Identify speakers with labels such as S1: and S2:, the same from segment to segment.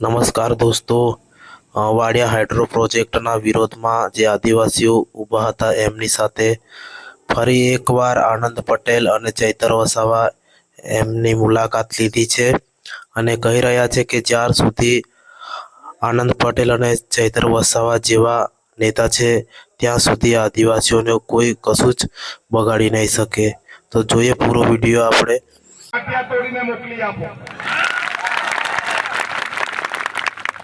S1: નમસ્કાર દોસ્તો. વાડિયા હાઇડ્રો પ્રોજેક્ટના વિરોધમાં જે આદિવાસીઓ ઊભા હતા એમની સાથે ફરી એકવાર આનંદ પટેલ અને ચૈતર વસાવા એમની મુલાકાત લીધી છે અને કહી રહ્યા છે કે જ્યાર સુધી આનંદ પટેલ અને ચૈતર વસાવા જેવા નેતા છે, ત્યાં સુધી આદિવાસીઓને કોઈ કશું જ બગાડી નહીં શકે. તો જોઈએ પૂરો વીડિયો આપણે.
S2: મોકલી આપો.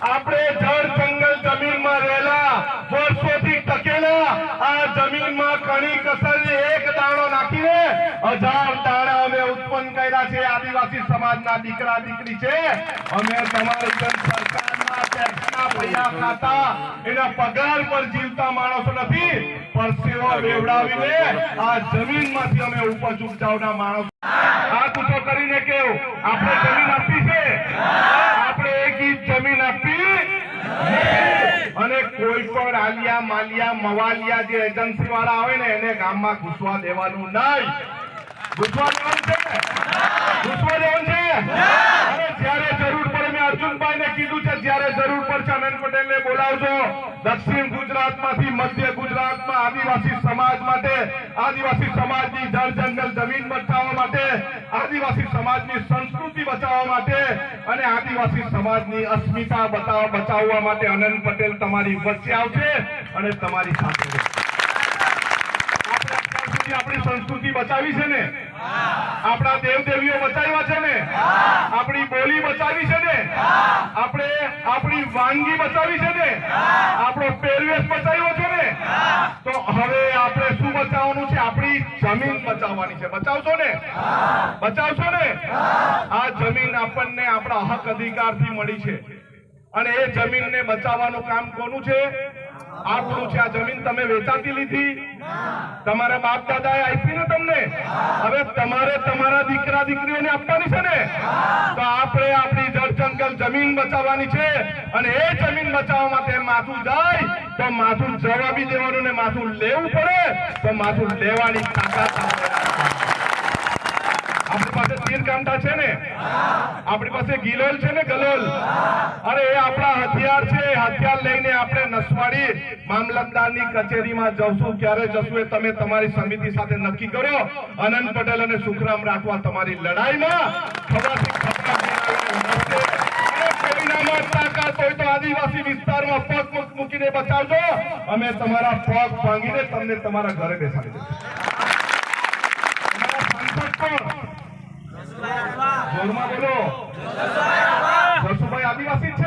S2: આપણે જળ જંગલ જમીનમાં રહેલા, વર્ષોથી ટકેલા, આ જમીનમાં કણી કસરની એક દાણો નાખીને હજાર દાણા અમે ઉત્પન્ન કર્યા છે. આદિવાસી સમાજના દીકરા, દીકરી છે. અમે તમારી સરકારના એના પગાર પર જીવતા માણસો નથી પરસેવો વેવડાવીને આ જમીનમાંથી અમે ઉપજ ઉપજાવના માણસો. આ ઊંચો કરીને કેવું? આપણે જમીન આપી છે આપણે એક ઇંચ જમીન આપી અને કોઈ પણ આલિયા, માલિયા, મવાલિયા જે એજન્સી વાળા આવે ને, એને ગામમાં ઘૂસવા દેવાનું નહીં. ઘૂસવા દેવાનું છે ઘૂસવા દેવાનું છે અને જ્યારે જરૂર પડે મેં અર્જુનભાઈને કીધું છે જ્યારે જરૂર પડશે અનંત પટેલને બોલાવજો દક્ષિણ ગુજરાતમાંથી મધ્ય ગુજરાતમાં આદિવાસી સમાજ માટે, આદિવાસી સમાજની જળ જંગલ જમીન બચાવવા માટે, આદિવાસી સમાજની સંસ્કૃતિ બચાવવા માટે અને આદિવાસી સમાજની અસ્મિતા બચાવવા માટે અનંત પટેલ તમારી વચ્ચે આવશે અને તમારી સાથે. આપણે સંસ્કૃતિ બચાવી છે ને? આપણા દેવદેવીઓ બચાવ્યા છે ને? આપણી બોલી બચાવી છે ને? આપણે આપણી વાનગી બચાવી છે ને? આપણો પહેરવેશ બચાવ્યો છે ને? તો હવે આપણે શું બચાવવાનું છે? આપણી જમીન બચાવવાની છે. બચાવશો ને? બચાવશો ને? આ જમીન આપણને આપણા હક અધિકારથી મળી છે. અને એ જમીનને બચાવવાનું કામ કોનું છે? આપણું છે આ જમીન તમે વેચાતી લીધી? તમારા બાપ દાદા આપી ને તમને? હવે તમારે તમારા દીકરા દીકરીઓને આપવાની છે ને? તો આપણે આપણી જળ જંગલ જમીન બચાવવાની છે અને એ જમીન બચાવવા માટે માથું જાય તો માથું જવાબી દેવાનું ને માથું લેવું પડે તો માથું લેવાની તાકાત આપણી પાસે તીર કાંટા છે ને? આપણી પાસે ગિલોલ છે ને ગલોલ? અરે, એ આપણા હથિયાર છે. હથિયાર લઈને આપણે નસવાડી મામલતદારની કચેરીમાં જશું. ક્યારે જશું એ તમે તમારી સમિતિ સાથે નક્કી કરો અનંત પટેલ અને સુખરામ રાખવા તમારી લડાઈમાં તો આદિવાસી વિસ્તારમાં પગ મૂક- મૂકીને બચાવજો. અમે તમારા પગ ભાંગીને તમને તમારા ઘરે બેસાડી દઈશું.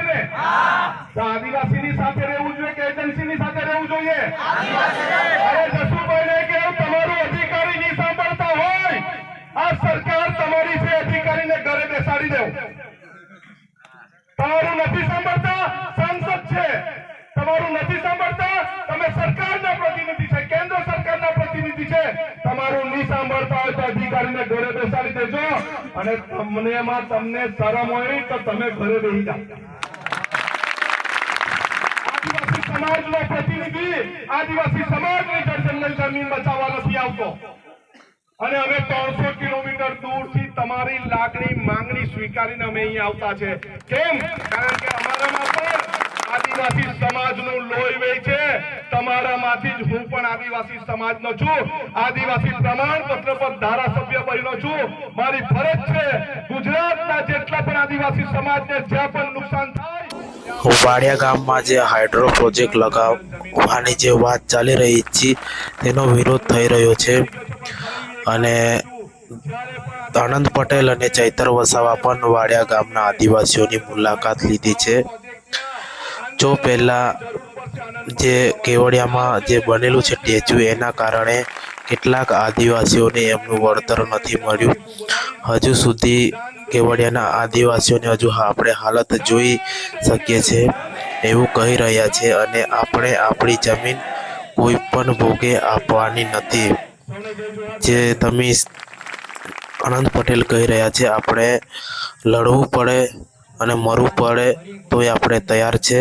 S2: ને? રહેવું જોઈએ કે જસુભાઈને કેવું તમારું અધિકારી સાંભળતા હોય? આ સરકાર તમારી છે, અધિકારીને ઘરે બેસાડી દેવું તમારું નથી સાંભળતા, સાંસદ છે. તમારું નથી સાંભળતા, તમે સરકારના પ્રતિનિધિ છે કેન્દ્ર સરકારના પ્રતિનિધિ છે તમારું નહીં સાંભળતા હોય ઘરે બેસાડી દેજો. અને તમને માં તમને શરમ હોય તો તમે ઘરે બેસી જાઓ. આદિવાસી સમાજનો પ્રતિનિધિ, આદિવાસી સમાજની જમીન બચાવવા નથી આવતો. અને અમે ત્રણસો કિલોમીટર દૂરથી તમારી લાગણી માંગણી સ્વીકારીને અમે અહીંયા આવતા છે. કેમ? કારણ કે અમારામાં પણ આદિવાસી સમાજનું લોહી વહી છે તમારામાંથી જ હું પણ આદિવાસી સમાજનો છું. આદિવાસી પ્રમાણપત્ર પર ધારાસભ્ય બન્યો છું. મારી ફરજ છે ગુજરાતના જેટલા પણ આદિવાસી સમાજને જ્યાં પણ નુકસાન થાય
S1: વાડિયા ગામમાં જે હાઇડ્રો પ્રોજેક્ટ લગાવવાની જે વાત ચાલી રહી છે, તેનો વિરોધ થઈ રહ્યો છે. અને આનંદ પટેલ અને ચૈતર વસાવા પણ વાડિયા ગામના આદિવાસીઓની મુલાકાત લીધી છે. જો પહેલાં જે કેવડિયામાં જે બનેલું છે સ્ટેચ્યુ એના કારણે કેટલાક આદિવાસીઓને એમનું વળતર નથી મળ્યું. હજુ સુધી કેવડિયાના આદિવાસીઓને હજુ આપણે હાલત જોઈ શકીએ છીએ એવું કહી રહ્યા છે અને આપણે આપણી જમીન કોઈ પણ ભોગે આપવાની નથી. જે તમે આનંદ પટેલ કહી રહ્યા છે, આપણે લડવું પડે અને મરવું પડે તોય આપણે તૈયાર છે.